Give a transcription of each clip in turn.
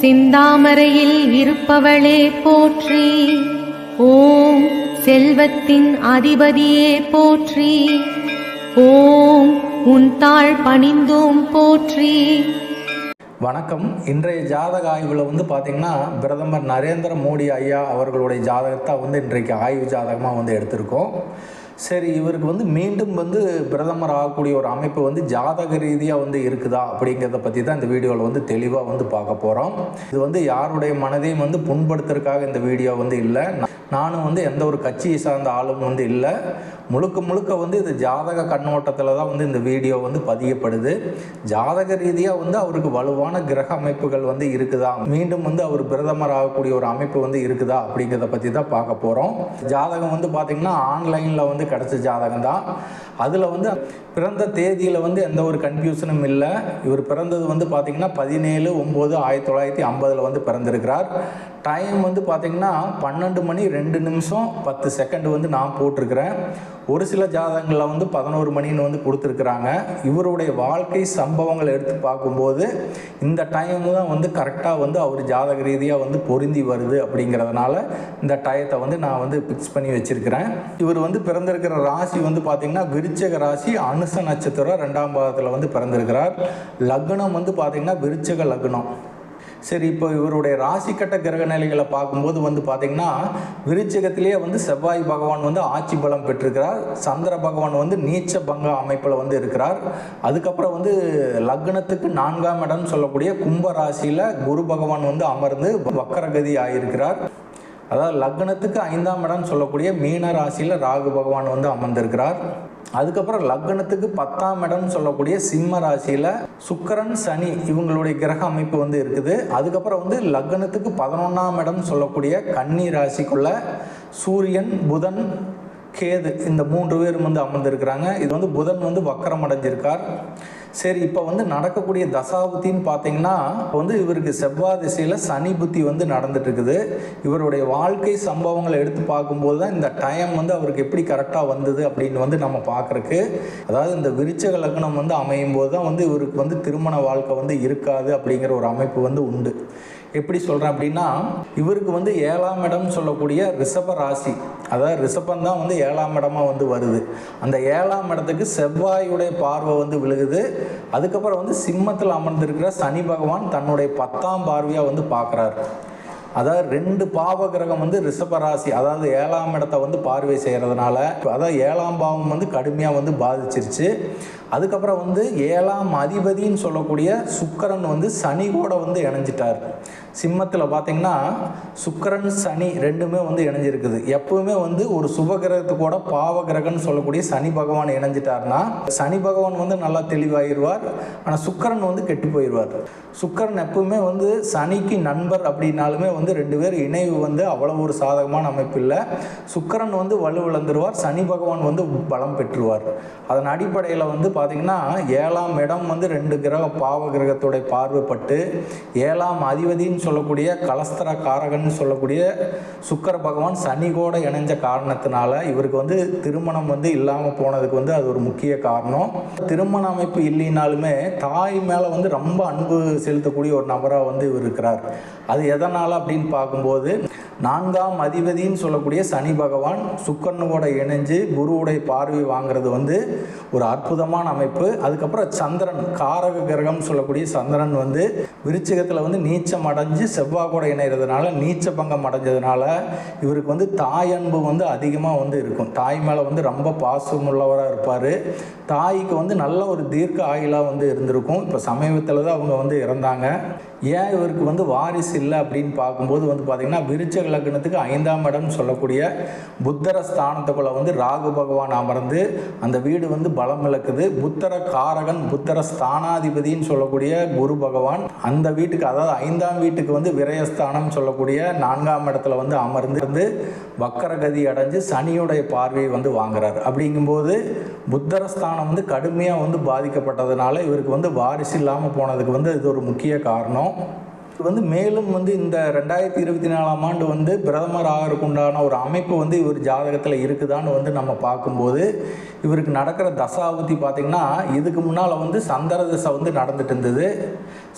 சிந்தாமரையில் இருப்பவளே போற்றி. ஓம் செல்வத்தின் அதிபதியே போற்றி. ஓம் உன் தாழ் பணிந்தோம் போற்றி. வணக்கம். இன்றைய ஜாதக ஆய்வில் வந்து பார்த்திங்கன்னா பிரதமர் நரேந்திர மோடி ஐயா அவர்களுடைய ஜாதகத்தை வந்து இன்றைக்கு ஆய்வு ஜாதகமாக வந்து எடுத்திருக்கோம். சரி இவருக்கு வந்து மீண்டும் வந்து பிரதமர் ஆகக்கூடிய ஒரு அமைப்பு வந்து ஜாதக ரீதியாக வந்து இருக்குதா அப்படிங்கிறத பற்றி தான் இந்த வீடியோவில் வந்து தெளிவாக வந்து பார்க்க போகிறோம் இது வந்து யாருடைய மனதையும் வந்து புண்படுத்துறதுக்காக இந்த வீடியோ வந்து இல்லை. நானும் வந்து எந்த ஒரு கட்சியை சார்ந்த ஆளும் வந்து இல்லை. முழுக்க முழுக்க வந்து இது ஜாதக கண்ணோட்டத்தில் தான் வந்து இந்த வீடியோ வந்து பதியப்படுது. ஜாதக ரீதியாக வந்து அவருக்கு வலுவான கிரக அமைப்புகள் வந்து இருக்குதா? மீண்டும் வந்து அவர் பிரதமர் ஆகக்கூடிய ஒரு அமைப்பு வந்து இருக்குதா? அப்படிங்கிறத பற்றி தான் பார்க்க போகிறோம் ஜாதகம் வந்து பார்த்திங்கன்னா ஆன்லைனில் வந்து கிடச்ச ஜாதகம் தான். அதில் வந்து பிறந்த தேதியில் வந்து எந்த ஒரு கன்ஃபியூஷனும் இல்லை. இவர் பிறந்தது வந்து பார்த்திங்கன்னா பதினேழு ஒம்பது ஆயிரத்தி தொள்ளாயிரத்தி ஐம்பதில் வந்து பிறந்திருக்கிறார். டைம் வந்து பார்த்திங்கன்னா பன்னெண்டு மணி ரெண்டு நிமிஷம் பத்து செகண்ட் வந்து நான் போட்டிருக்கிறேன். ஒரு சில ஜாதகங்களில் வந்து பதினோரு மணின்னு வந்து கொடுத்துருக்குறாங்க. இவருடைய வாழ்க்கை சம்பவங்களை எடுத்து பார்க்கும்போது இந்த டைம் தான் வந்து கரெக்டாக வந்து அவர் ஜாதக ரீதியாக வந்து பொருந்தி வருது அப்படிங்கிறதுனால இந்த டயத்தை வந்து நான் வந்து ஃபிக்ஸ் பண்ணி வச்சுருக்கிறேன். இவர் வந்து பிறந்திருக்கிற ராசி வந்து பார்த்திங்கன்னா விருச்சக ராசி அனுச நட்சத்திரம் ரெண்டாம் பாதத்தில் வந்து பிறந்திருக்கிறார். லக்னம் வந்து பார்த்திங்கன்னா விருச்சக லக்னம். சரி இப்போ இவருடைய ராசி கட்ட கிரக நிலைகளை பார்க்கும்போது வந்து பார்த்திங்கன்னா விருச்சகத்திலேயே வந்து செவ்வாய் பகவான் வந்து ஆட்சி பலம் பெற்றிருக்கிறார். சந்திர பகவான் வந்து நீச்ச பங்க அமைப்பில் வந்து இருக்கிறார். அதுக்கப்புறம் வந்து லக்னத்துக்கு நான்காம் இடம் சொல்லக்கூடிய கும்ப ராசியில் குரு பகவான் வந்து அமர்ந்து வக்கரகதி ஆகியிருக்கிறார் அதாவது லக்னத்துக்கு ஐந்தாம் இடம் சொல்லக்கூடிய மீன ராசியில் ராகு பகவான் வந்து அமர்ந்திருக்கிறார். அதுக்கப்புறம் லக்னத்துக்கு பத்தாம் இடம்னு சொல்லக்கூடிய சிம்ம ராசியில் சுக்கரன் சனி இவங்களுடைய கிரக அமைப்பு வந்து இருக்குது. அதுக்கப்புறம் வந்து லக்னத்துக்கு பதினொன்றாம் இடம் சொல்லக்கூடிய கன்னி ராசிக்குள்ள சூரியன் புதன் கேது இந்த மூன்று பேரும் வந்து அமர்ந்திருக்கிறாங்க. இது வந்து புதன் வந்து வக்கரம் அடைஞ்சிருக்கார். சரி இப்போ வந்து நடக்கக்கூடிய தசாபுத்தின்னு பார்த்தீங்கன்னா வந்து இவருக்கு செவ்வாய் திசையில் சனி புத்தி வந்து நடந்துட்டு இருக்குது இவருடைய வாழ்க்கை சம்பவங்களை எடுத்து பார்க்கும்போது தான் இந்த டைம் வந்து அவருக்கு எப்படி கரெக்டாக வந்தது அப்படின்னு வந்து நம்ம பார்க்குறக்கு. அதாவது இந்த விருச்சக லக்னம் வந்து அமையும் போது தான் வந்து இவருக்கு வந்து திருமண வாழ்க்கை வந்து இருக்காது அப்படிங்கிற ஒரு அமைப்பு வந்து உண்டு. எப்படி சொல்கிறேன் அப்படின்னா இவருக்கு வந்து ஏழாம் இடம் சொல்லக்கூடிய ரிஷப ராசி. அதாவது ரிஷபம் தான் வந்து ஏழாம் இடமாக வந்து வருது. அந்த ஏழாம் இடத்துக்கு செவ்வாயுடைய பார்வை வந்து விழுகுது. அதுக்கப்புறம் வந்து சிம்மத்தில் அமர்ந்திருக்கிற சனி பகவான் தன்னுடைய பத்தாம் பார்வையாக வந்து பார்க்குறாரு. அதாவது ரெண்டு பாவ கிரகம் வந்து ரிஷபராசி அதாவது ஏழாம் இடத்த வந்து பார்வை செய்கிறதுனால அதாவது ஏழாம் பாவம் வந்து கடுமையாக வந்து பாதிச்சிருச்சு. அதுக்கப்புறம் வந்து ஏழாம் அதிபதின்னு சொல்லக்கூடிய சுக்கரன் வந்து சனி கூட வந்து இணைஞ்சிட்டார். சிம்மத்தில் பார்த்தீங்கன்னா சுக்கரன் சனி ரெண்டுமே வந்து இணைஞ்சிருக்குது. எப்பவுமே வந்து ஒரு சுப கிரகத்துக்கூட பாவ கிரகம்னு சொல்லக்கூடிய சனி பகவான் இணைஞ்சிட்டார்னா சனி பகவான் வந்து நல்லா தெளிவாயிடுவார் ஆனால் சுக்கரன் வந்து கெட்டு போயிடுவார் சுக்கரன் எப்பவுமே வந்து சனிக்கு நண்பர் அப்படின்னாலுமே வந்து ரெண்டு பேர் இணைவு வந்து அவ்வளோ ஒரு சாதகமான அமைப்பு இல்லை சுக்கரன் வந்து வலுவிழந்துருவார் சனி பகவான் வந்து பலம் பெற்றுவார். அதன் அடிப்படையில் வந்து பார்த்திங்கன்னா ஏழாம் இடம் வந்து ரெண்டு கிரக பாவ கிரகத்துடைய பார்வைப்பட்டு ஏழாம் அதிபதின்னு சொல்லக்கூடிய கலஸ்தர காரகன்னு சொல்லக்கூடிய சுக்கர பகவான் சனி கூட இணைஞ்ச காரணத்தினால இவருக்கு வந்து திருமணம் வந்து இல்லாமல் போனதுக்கு வந்து அது ஒரு முக்கிய காரணம். திருமண அமைப்பு இல்லைனாலுமே தாய் மேலே வந்து ரொம்ப அன்பு செலுத்தக்கூடிய ஒரு நபராக வந்து இவர் இருக்கிறார். அது எதனால் அப்படின்னு பார்க்கும்போது நான்காம் அதிபதின்னு சொல்லக்கூடிய சனி பகவான் சுக்கரனோட இணைஞ்சு குருவுடைய பார்வை வாங்குறது வந்து ஒரு அற்புதமான அமைப்பு. அதுக்கப்புறம் சந்திரன் காரக கிரகம் சொல்லக்கூடிய சந்திரன் வந்து விருச்சிகத்தில் வந்து நீச்சம் அடைஞ்சு செவ்வாய் கூட இணைகிறதுனால நீச்ச பங்கம் அடைஞ்சதுனால இவருக்கு வந்து தாய் அன்பு வந்து அதிகமாக வந்து இருக்கும். தாய் மேலே வந்து ரொம்ப பாசம் உள்ளவராக இருப்பார். தாய்க்கு வந்து நல்ல ஒரு தீர்க்க ஆயுளாக வந்து இருந்திருக்கும். இப்போ சமீபத்தில் தான் அவங்க வந்து இறந்தாங்க. ஏன் இவருக்கு வந்து வாரிசு இல்லை அப்படின்னு பார்க்கும்போது வந்து பார்த்திங்கன்னா விருச்சக லக்னத்துக்கு ஐந்தாம் இடம் சொல்லக்கூடிய புத்தர ஸ்தானத்துக்குள்ள வந்து ராகு பகவான் அமர்ந்து அந்த வீடு வந்து பலம் இழக்குது புத்தர காரகன் புத்தர ஸ்தானாதிபதின்னு சொல்லக்கூடிய குரு பகவான் அந்த வீட்டுக்கு அதாவது ஐந்தாம் வீட்டுக்கு வந்து விரயஸ்தானம் சொல்லக்கூடிய நான்காம் இடத்துல வந்து அமர்ந்து வந்து வக்கரகதி அடைஞ்சு சனியுடைய பார்வையை வந்து வாங்குறார். அப்படிங்கும்போது புத்தர ஸ்தானம் வந்து கடுமையாக வந்து பாதிக்கப்பட்டதுனால இவருக்கு வந்து வாரிசு இல்லாமல் போனதுக்கு வந்து இது ஒரு முக்கிய காரணம். வந்து மேலும் வந்து இந்த ரெண்டாயிரத்தி இருபத்தி நாலாம் ஆண்டு வந்து பிரதமர் ஆகிறதுக்கு உண்டான ஒரு அமைப்பு வந்து இவர் ஜாதகத்தில் இருக்குதான்னு வந்து நம்ம பார்க்கும்போது இவருக்கு நடக்கிற தசாபுத்தி பார்த்திங்கன்னா இதுக்கு முன்னால் வந்து சந்திர தசை வந்து நடந்துட்டு இருந்தது.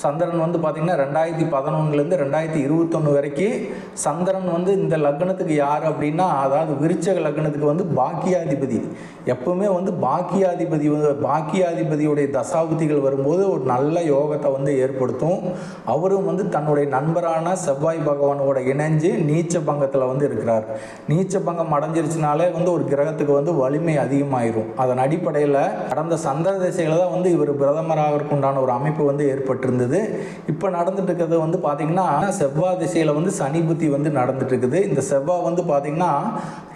சந்திரன் வந்து பார்த்திங்கன்னா ரெண்டாயிரத்தி பதினொன்றுலேருந்து ரெண்டாயிரத்தி இருபத்தொன்று வரைக்கும் சந்திரன் வந்து இந்த லக்னத்துக்கு யார் அப்படின்னா அதாவது விருச்சக லக்னத்துக்கு வந்து பாக்கியாதிபதி. எப்பவுமே வந்து பாக்கியாதிபதி வந்து பாக்கியாதிபதியுடைய தசாபுத்திகள் வரும்போது ஒரு நல்ல யோகத்தை வந்து ஏற்படுத்தும். அவரும் வந்து தன்னுடைய நண்பரான செவ்வாய் பகவானோட இணைஞ்சு நீச்ச பங்கத்தில் வந்து இருக்கிறார். நீச்ச பங்கம் அடைஞ்சிருச்சுனாலே வந்து ஒரு கிரகத்துக்கு வந்து வலிமை அதிகமாயிரும். அதன் அடிப்படையில் கடந்த சந்திர திசையில் தான் வந்து இவர் பிரதமராக உண்டான ஒரு அமைப்பு வந்து ஏற்பட்டிருந்தது. இருந்தது இப்போ நடந்துட்டு இருக்கிறது வந்து பார்த்தீங்கன்னா செவ்வாய் திசையில் வந்து சனி புத்தி வந்து நடந்துட்டு இருக்குது இந்த செவ்வாய் வந்து பார்த்தீங்கன்னா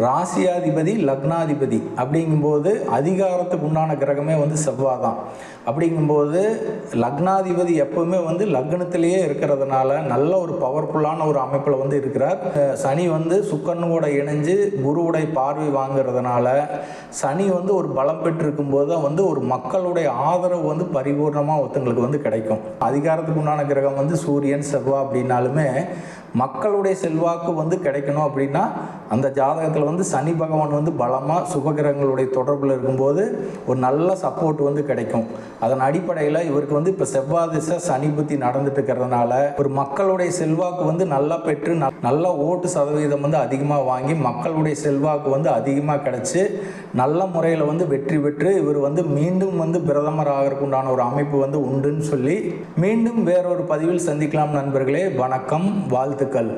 ராசியாதிபதி லக்னாதிபதி அப்படிங்கும்போது அதிகாரத்துக்கு உண்டான கிரகமே வந்து செவ்வாய் தான். அப்படிங்கும்போது லக்னாதிபதி எப்பவுமே வந்து லக்னத்திலேயே இருக்கிறதுனால நல்ல ஒரு பவர்ஃபுல்லான ஒரு அமைப்பில் வந்து இருக்கிறார். சனி வந்து சுக்கரனோட இணைஞ்சு குருவுடைய பார்வை வாங்குறதுனால சனி வந்து ஒரு பலம் பெற்று இருக்கும்போது தான் வந்து ஒரு மக்களுடைய ஆதரவு வந்து பரிபூர்ணமாக ஒருத்தங்களுக்கு வந்து கிடைக்கும். அதிகாரத்துக்கு உண்டான கிரகம் வந்து சூரியன் செவ்வா அப்படின்னாலுமே மக்களுடைய செல்வாக்கு வந்து கிடைக்கணும் அப்படின்னா அந்த ஜாதகத்தில் வந்து சனி பகவான் வந்து பலமாக சுபகிரகங்களுடைய தொடர்பில் இருக்கும்போது ஒரு நல்ல சப்போர்ட் வந்து கிடைக்கும். அதன் அடிப்படையில் இவருக்கு வந்து இப்போ செவ்வாய் திசை சனி புத்தி நடந்துட்டு இருக்கிறதுனால ஒரு மக்களுடைய செல்வாக்கு வந்து நல்லா பெற்று நல்ல ஓட்டு சதவீதம் வந்து அதிகமாக வாங்கி மக்களுடைய செல்வாக்கு வந்து அதிகமாக கிடைச்சி நல்ல முறையில் வந்து வெற்றி பெற்று இவர் வந்து மீண்டும் வந்து பிரதமர் ஆகிறதுக்குண்டான ஒரு அமைப்பு வந்து உண்டுன்னு சொல்லி மீண்டும் வேறொரு பதிவில் சந்திக்கலாம் நண்பர்களே. வணக்கம். வாழ்த்து வாழ்த்துக்கள்